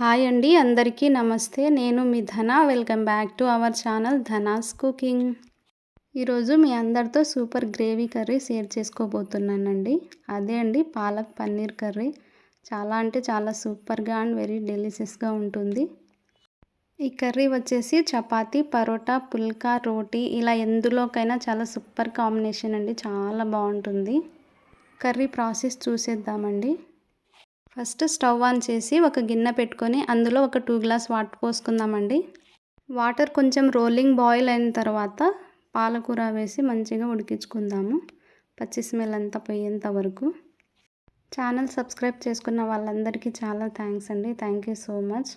Hi అండి అందరికీ నమస్తే. నేను మీ Dhana. Welcome back to our channel Dhana's cooking. ఈరోజు మీ అందరితో సూపర్ గ్రేవీ కర్రీ షేర్ చేసుకోబోతున్నానండి. అదే అండి పాలక్ పన్నీర్ కర్రీ. చాలా అంటే చాలా సూపర్గా అండ్ వెరీ డెలిషియస్గా ఉంటుంది. ఈ కర్రీ వచ్చేసి చపాతీ పరోటా పుల్కా రోటీ ఇలా ఎందులోకైనా చాలా సూపర్ కాంబినేషన్ అండి. చాలా బాగుంటుంది. కర్రీ ప్రాసెస్ చూసేద్దామండి. ఫస్ట్ స్టవ్ ఆన్ చేసి ఒక గిన్నె పెట్టుకొని అందులో ఒక టూ గ్లాస్ వాటర్ పోసుకుందామండి. వాటర్ కొంచెం రోలింగ్ బాయిల్ అయిన తర్వాత పాలకూర వేసి మంచిగా ఉడికించుకుందాము. పచ్చి స్మెల్ అంతా పోయేంత వరకు. ఛానల్ సబ్స్క్రైబ్ చేసుకున్న వాళ్ళందరికీ చాలా థ్యాంక్స్ అండి. Thank you so much.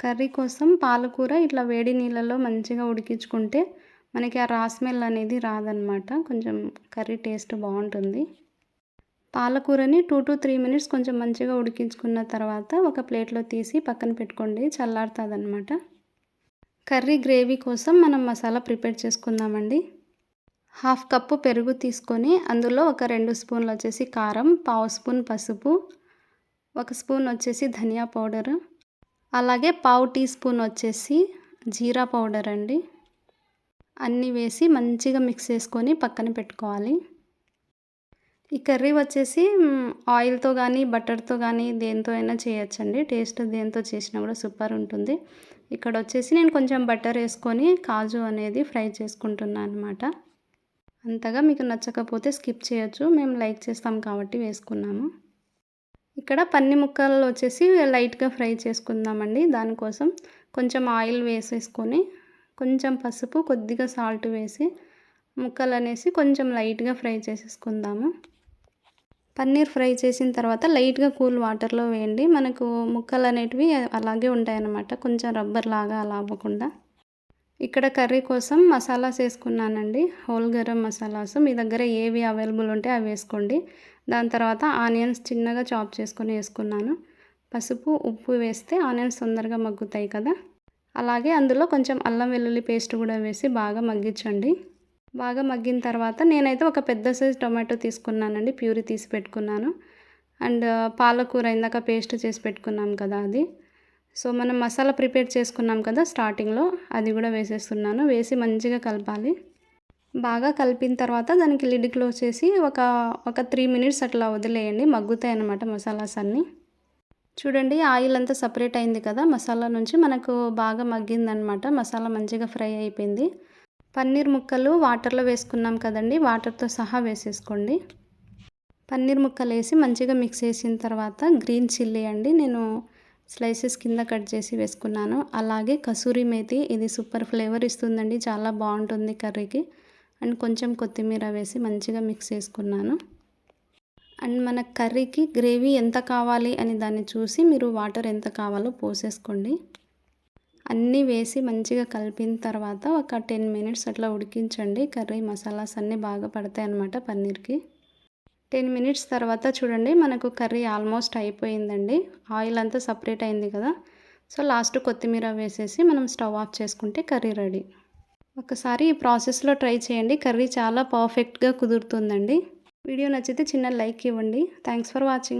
Curry కోసం పాలకూర ఇట్లా వేడి నీళ్ళలో మంచిగా ఉడికించుకుంటే మనకి ఆ రా స్మెల్ అనేది రాదనమాట. కొంచెం కర్రీ టేస్ట్ బాగుంటుంది. పాలకూరని టూ టు త్రీ మినిట్స్ కొంచెం మంచిగా ఉడికించుకున్న తర్వాత ఒక ప్లేట్లో తీసి పక్కన పెట్టుకోండి. చల్లారుతుంది అనమాట కర్రీ గ్రేవీ కోసం మనం మసాలా ప్రిపేర్ చేసుకుందామండి. హాఫ్ కప్పు పెరుగు తీసుకొని అందులో ఒక రెండు స్పూన్లు వచ్చేసి కారం పావు స్పూన్ పసుపు ఒక స్పూన్ వచ్చేసి ధనియా పౌడర్ అలాగే పావు టీ స్పూన్ వచ్చేసి జీరా పౌడర్ అండి అన్నీ వేసి మంచిగా మిక్స్ చేసుకొని పక్కన పెట్టుకోవాలి. ఈ కర్రీ వచ్చేసి ఆయిల్తో కానీ బటర్తో కానీ దేంతో అయినా చేయొచ్చండి. టేస్ట్ దేంతో చేసినా కూడా సూపర్ ఉంటుంది. ఇక్కడ వచ్చేసి నేను కొంచెం బటర్ వేసుకొని కాజు అనేది ఫ్రై చేసుకుంటున్నాను అనమాట అంతగా మీకు నచ్చకపోతే స్కిప్ చేయొచ్చు. మేము లైక్ చేస్తాం కాబట్టి వేసుకున్నాము. ఇక్కడ పన్ని ముక్కలు వచ్చేసి లైట్గా ఫ్రై చేసుకుందామండి. దానికోసం కొంచెం ఆయిల్ వేసేసుకొని కొంచెం పసుపు కొద్దిగా సాల్ట్ వేసి ముక్కలు అనేసి కొంచెం లైట్గా ఫ్రై చేసేసుకుందాము. పన్నీర్ ఫ్రై చేసిన తర్వాత లైట్గా కూల్ వాటర్లో వేయండి. మనకు ముక్కలు అనేటివి అలాగే ఉంటాయన్నమాట. కొంచెం రబ్బర్ లాగా అలా అవ్వకుండా. ఇక్కడ కర్రీ కోసం మసాలాస్ వేసుకున్నానండి. హోల్ గరం మసాలాస్. మీ దగ్గర ఏవి అవైలబుల్ ఉంటే అవి వేసుకోండి. దాని తర్వాత ఆనియన్స్ చిన్నగా చాప్ చేసుకొని వేసుకున్నాను. పసుపు ఉప్పు వేస్తే ఆనియన్స్ తొందరగా మగ్గుతాయి కదా. అలాగే అందులో కొంచెం అల్లం వెల్లుల్లి పేస్ట్ కూడా వేసి బాగా మగ్గించండి. బాగా మగ్గిన తర్వాత నేనైతే ఒక పెద్ద సైజ్ టొమాటో తీసుకున్నానండి ప్యూరీ తీసి పెట్టుకున్నాను. అండ్ పాలకూర ఇందాక పేస్ట్ చేసి పెట్టుకున్నాం కదా అది. సో మనం మసాలా ప్రిపేర్ చేసుకున్నాం కదా స్టార్టింగ్లో అది కూడా వేసేస్తున్నాను. వేసి మంచిగా కలపాలి. బాగా కలిపిన తర్వాత దానికి లిడ్ క్లోజ్ చేసి ఒక ఒక త్రీ మినిట్స్ అట్లా వదిలేయండి. మగ్గుతాయి అన్నమాట మసాలాస్ అన్నీ. చూడండి ఆయిల్ అంతా సపరేట్ అయింది కదా మసాలా నుంచి మనకు బాగా మగ్గిందనమాట మసాలా మంచిగా ఫ్రై అయిపోయింది. పన్నీర్ ముక్కలు వాటర్లో వేసుకున్నాం కదండి వాటర్తో సహా వేసేసుకోండి. పన్నీర్ ముక్కలు వేసి మంచిగా మిక్స్ చేసిన తర్వాత గ్రీన్ చిల్లీ అండి నేను స్లైసెస్ కింద కట్ చేసి వేసుకున్నాను. అలాగే కసూరి మేతి ఇది సూపర్ ఫ్లేవర్ ఇస్తుందండి చాలా బాగుంటుంది కర్రీకి. అండ్ కొంచెం కొత్తిమీర వేసి మంచిగా మిక్స్ చేసుకున్నాను. అండ్ మన కర్రీకి గ్రేవీ ఎంత కావాలి అని దాన్ని చూసి మీరు వాటర్ ఎంత కావాలో పోసేసుకోండి. అన్నీ వేసి మంచిగా కలిపిన తర్వాత ఒక టెన్ మినిట్స్ అట్లా ఉడికించండి. కర్రీ మసాలాస్ అన్నీ బాగా పడతాయి అన్నమాట పన్నీర్కి. టెన్ మినిట్స్ తర్వాత చూడండి మనకు కర్రీ ఆల్మోస్ట్ అయిపోయిందండి. ఆయిల్ అంతా సపరేట్ అయింది కదా. సో లాస్ట్ కొత్తిమీర వేసేసి మనం స్టవ్ ఆఫ్ చేసుకుంటే కర్రీ రెడీ. ఒకసారి ఈ ప్రాసెస్లో ట్రై చేయండి. కర్రీ చాలా పర్ఫెక్ట్గా కుదురుతుందండి. వీడియో నచ్చితే చిన్న లైక్ ఇవ్వండి. Thanks for watching.